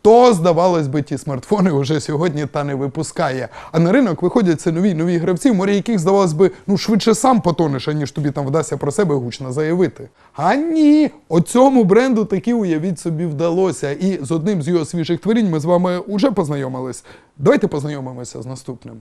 хто, здавалось би, ті смартфони вже сьогодні та не випускає. А на ринок виходять це нові нові гравці, морі яких, здавалось би, ну швидше сам потонеш, аніж тобі там вдасться про себе гучно заявити. А ні, оцьому бренду таки уявіть собі вдалося. І з одним з його свіжих творінь ми з вами уже познайомились. Давайте познайомимося з наступним.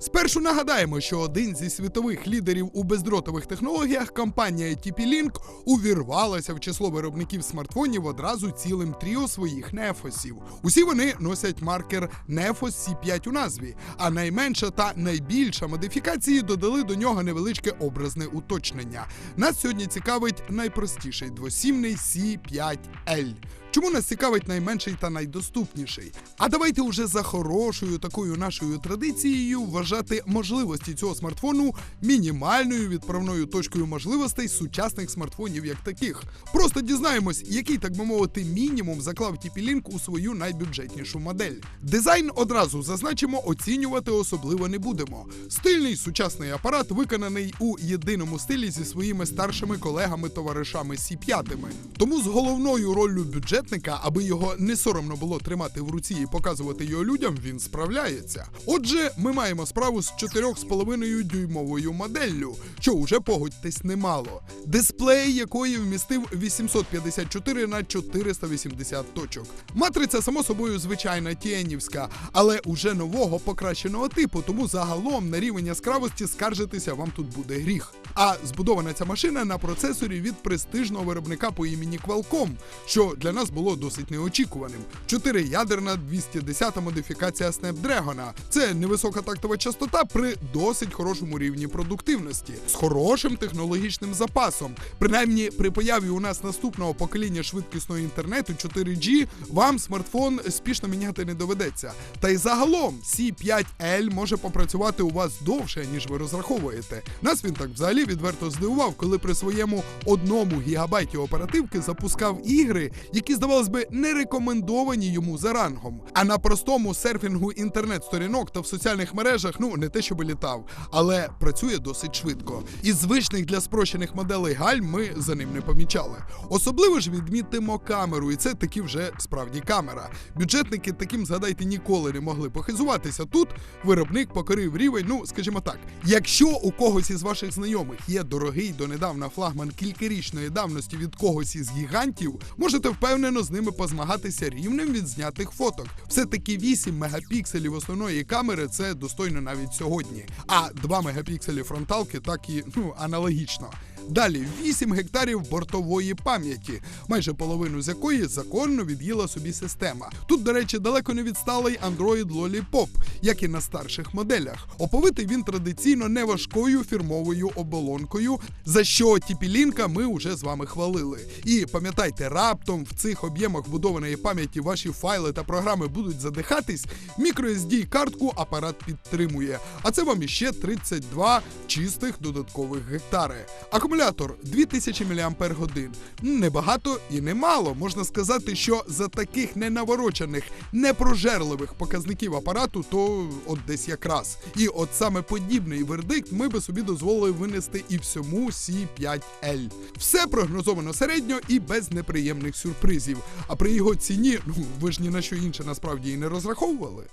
Спершу нагадаємо, що один зі світових лідерів у бездротових технологіях, компанія TP-Link, увірвалася в число виробників смартфонів одразу цілим тріо своїх нефосів. Усі вони носять маркер Nefos C5 у назві, а найменша та найбільша модифікації додали до нього невеличке образне уточнення. Нас сьогодні цікавить найпростіший двосімний C5L. Чому нас цікавить найменший та найдоступніший? А давайте уже за хорошою такою нашою традицією вважати можливості цього смартфону мінімальною відправною точкою можливостей сучасних смартфонів як таких. Просто дізнаємось, який, так би мовити, мінімум заклав TP-Link у свою найбюджетнішу модель. Дизайн одразу зазначимо, оцінювати особливо не будемо. Стильний сучасний апарат виконаний у єдиному стилі зі своїми старшими колегами-товаришами C5. Тому з головною роллю бюджетника, аби його не соромно було тримати в руці і показувати його людям, він справляється. Отже, ми маємо справу з 4,5 дюймовою моделлю, що уже погодьтесь немало. Дисплей якої вмістив 854 на 480 точок. Матриця, само собою, звичайна тіенівська, але уже нового покращеного типу, тому загалом на рівень яскравості скаржитися вам тут буде гріх. А збудована ця машина на процесорі від престижного виробника по імені Qualcomm, що для нас було досить неочікуваним. Чотириядерна 210 модифікація Snapdragon. Це невисока тактова частота при досить хорошому рівні продуктивності, з хорошим технологічним запасом. Принаймні, при появі у нас наступного покоління швидкісного інтернету 4G, вам смартфон спішно міняти не доведеться. Та й загалом C5L може попрацювати у вас довше, ніж ви розраховуєте. Нас він так взагалі відверто здивував, коли при своєму одному гігабайті оперативки запускав ігри, які, здавалось би, не рекомендовані йому за рангом. А на простому серфінгу інтернет-сторінок та в соціальних мережах, ну не те, щоб літав, але працює досить швидко. Із звичних для спрощених моделей гальм ми за ним не помічали. Особливо ж відмітимо камеру, і це таки вже справді камера. Бюджетники таким, згадайте, ніколи не могли похизуватися. Тут виробник покорив рівень, ну скажімо так, якщо у когось із ваших знайомих є дорогий донедавна флагман кількарічної давності від когось із гігантів, можете впевнено з ними позмагатися рівнем від знятих фоток. Все-таки 8 мегапікселів основної камери це достойно навіть сьогодні. А 2 мегапікселі фронталки так і ну аналогічно. Далі 8 гектарів бортової пам'яті, майже половину з якої законно від'їла собі система. Тут, до речі, далеко не відсталий Android Lollipop, як і на старших моделях. Оповитий він традиційно не важкою фірмовою оболонкою, за що TP-Link ми вже з вами хвалили. І пам'ятайте, раптом в цих об'ємах вбудованої пам'яті ваші файли та програми будуть задихатись. microSD картку апарат підтримує. А це вам іще 32 чистих додаткових гектари. Акумулятор 2000 мАч. Небагато і немало. Можна сказати, що за таких ненаворочених, непрожерливих показників апарату, то от десь якраз. І от саме подібний вердикт ми би собі дозволили винести і всьому C5L. Все прогнозовано середньо і без неприємних сюрпризів. А при його ціні, ну ви ж ні на що інше насправді і не розраховували.